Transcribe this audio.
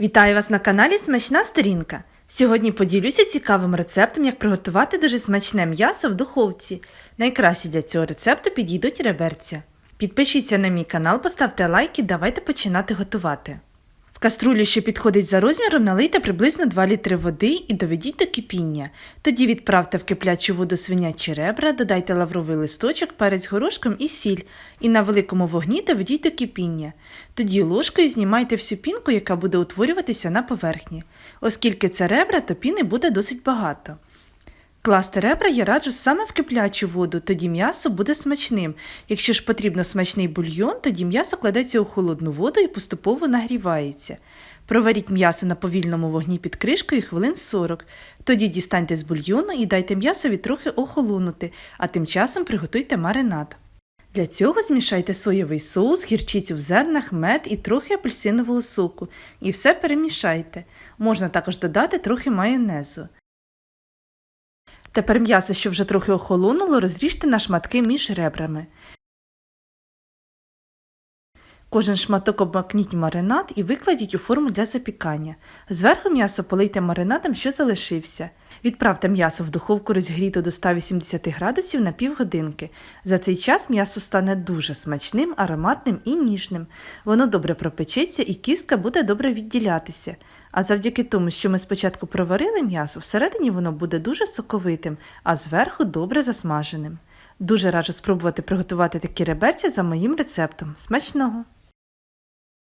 Вітаю вас на каналі Смачна Сторінка. Сьогодні поділюся цікавим рецептом, як приготувати дуже смачне м'ясо в духовці. Найкраще для цього рецепту підійдуть реберця. Підпишіться на мій канал, поставте лайк і давайте починати готувати. Каструлю, що підходить за розміром, налийте приблизно 2 літри води і доведіть до кипіння. Тоді відправте в киплячу воду свинячі ребра, додайте лавровий листочок, перець горошком і сіль, і на великому вогні доведіть до кипіння. Тоді ложкою знімайте всю пінку, яка буде утворюватися на поверхні. Оскільки це ребра, то піни буде досить багато. Класти ребра я раджу саме в киплячу воду, тоді м'ясо буде смачним. Якщо ж потрібно смачний бульйон, тоді м'ясо кладеться у холодну воду і поступово нагрівається. Проваріть м'ясо на повільному вогні під кришкою хвилин 40. Тоді дістаньте з бульйону і дайте м'ясові трохи охолонути, а тим часом приготуйте маринад. Для цього змішайте соєвий соус, гірчицю в зернах, мед і трохи апельсинового соку. І все перемішайте. Можна також додати трохи майонезу. Тепер м'ясо, що вже трохи охолонуло, розріжте на шматки між ребрами. Кожен шматок обмакніть маринад і викладіть у форму для запікання. Зверху м'ясо полийте маринадом, що залишився. Відправте м'ясо в духовку розігріту до 180 градусів на півгодинки. За цей час м'ясо стане дуже смачним, ароматним і ніжним. Воно добре пропечеться і кістка буде добре відділятися. А завдяки тому, що ми спочатку проварили м'ясо, всередині воно буде дуже соковитим, а зверху добре засмаженим. Дуже раджу спробувати приготувати такі реберці за моїм рецептом. Смачного!